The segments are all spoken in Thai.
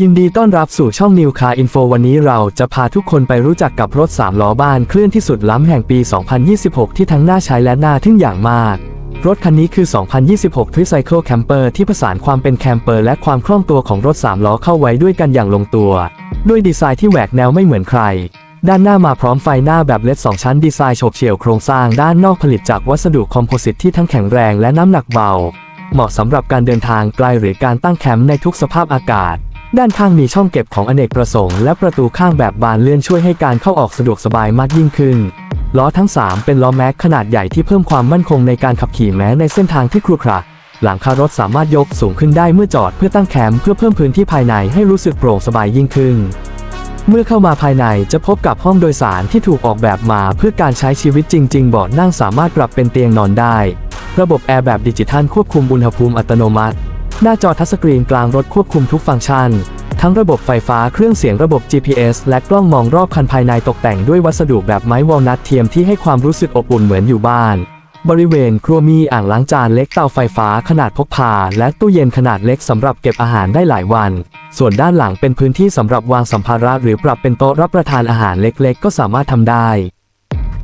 ยินดีต้อนรับสู่ช่อง New Car Info วันนี้เราจะพาทุกคนไปรู้จักกับรถ 3 ล้อบ้านเคลื่อนที่สุดล้ำแห่งปี 2026 ที่ทั้งน่าใช้และน่าทึ่งอย่างมาก รถคันนี้คือ 2026 Tricycle Camper ที่ผสานความเป็นแคมเปอร์และความคล่องตัวของรถ 3 ล้อเข้าไว้ด้วยกันอย่างลงตัว ด้วยดีไซน์ที่แหวกแนวไม่เหมือนใคร ด้านหน้ามาพร้อมไฟหน้าแบบเลด2ชั้นดีไซน์โฉบเฉี่ยวโครงสร้างด้านนอกผลิตจากวัสดุคอมโพสิตที่ทั้งแข็งแรงและน้ำหนักเบา เหมาะสำหรับการเดินทางไกลหรือการตั้งแคมป์ในทุกสภาพอากาศ ด้านข้างมีช่องเก็บของอเนกประสงค์และประตูข้างแบบบานเลื่อนช่วยให้การเข้าออกสะดวกสบายมากยิ่งขึ้น ล้อทั้ง 3 เป็นล้อแม็กขนาดใหญ่ที่เพิ่มความมั่นคงในการขับขี่แม้ในเส้นทางที่ครุขระหลังคารถสามารถยกสูงขึ้นได้เมื่อจอดเพื่อตั้งแคมป์เพื่อเพิ่มพื้นที่ภายในให้รู้สึกโปร่งสบายยิ่งขึ้น เมื่อเข้ามาภายในจะพบกับห้องโดยสารที่ถูกออกแบบมาเพื่อการใช้ชีวิตจริง ๆ เบาะนั่งสามารถปรับเป็นเตียงนอนได้ ระบบแอร์แบบดิจิทัลควบคุมอุณหภูมิอัตโนมัติ หน้าจอทัชสกรีนกลางรถควบคุมทุกฟังก์ชัน ทั้งระบบไฟฟ้าเครื่องเสียงระบบ GPS และกล้องมองรอบคันภายในตกแต่งด้วยวัสดุแบบไม้วอลนัทเทียมที่ให้ความรู้สึกอบอุ่นเหมือนอยู่บ้าน บริเวณครัวมีอ่างล้างจานเล็กเตาไฟฟ้าขนาดพกพา และตู้เย็นขนาดเล็กสำหรับเก็บอาหารได้หลายวัน ส่วนด้านหลังเป็นพื้นที่สำหรับวางสัมภาระหรือปรับเป็นโต๊ะรับประทานอาหารเล็ก ๆ ก็สามารถทำได้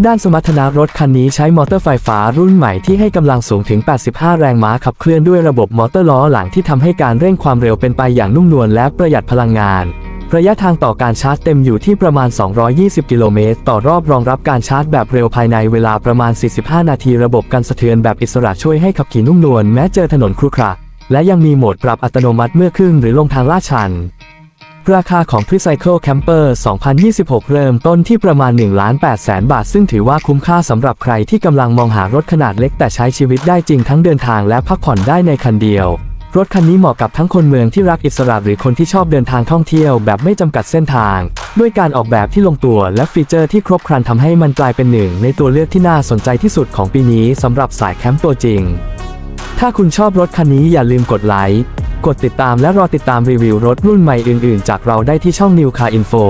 ด้านสมรรถนะรถคันนี้ใช้มอเตอร์ไฟฟ้ารุ่นใหม่ที่ให้กำลังสูงถึง 85 แรงม้าขับเคลื่อนด้วยระบบมอเตอร์ล้อหลังที่ทำให้การเร่งความเร็วเป็นไปอย่างนุ่มนวลและประหยัดพลังงาน ระยะทางต่อการชาร์จเต็มอยู่ที่ประมาณ 220 กิโลเมตร ต่อรอบรองรับการชาร์จแบบเร็วภายในเวลาประมาณ 45 นาทีระบบกันสะเทือนแบบอิสระช่วยให้ขับขี่นุ่มนวลแม้เจอถนนครุขระและยังมีโหมดปรับอัตโนมัติเมื่อขึ้นหรือลงทางลาดชัน ราคาของ Tricycle Camper 2026 เริ่มต้นที่ประมาณ1ล้าน8แสนบาท ซึ่งถือว่าคุ้มค่าสำหรับใครที่กำลังมองหารถขนาดเล็กแต่ใช้ชีวิตได้จริงทั้งเดินทางและพักผ่อนได้ในคันเดียว รถคันนี้เหมาะกับทั้งคนเมืองที่รักอิสระหรือคนที่ชอบเดินทางท่องเที่ยวแบบไม่จำกัดเส้นทาง ด้วยการออกแบบที่ลงตัวและฟีเจอร์ที่ครบครันทำให้มันกลายเป็นหนึ่ง ในตัวเลือกที่น่าสนใจที่สุดของปีนี้สำหรับสายแคมป์ตัวจริง ถ้าคุณชอบรถคันนี้อย่าลืมกดไลค์ กดติดตามและรอติดตามรีวิวรถรุ่นใหม่อื่นๆ จากเราได้ที่ช่อง New Car Info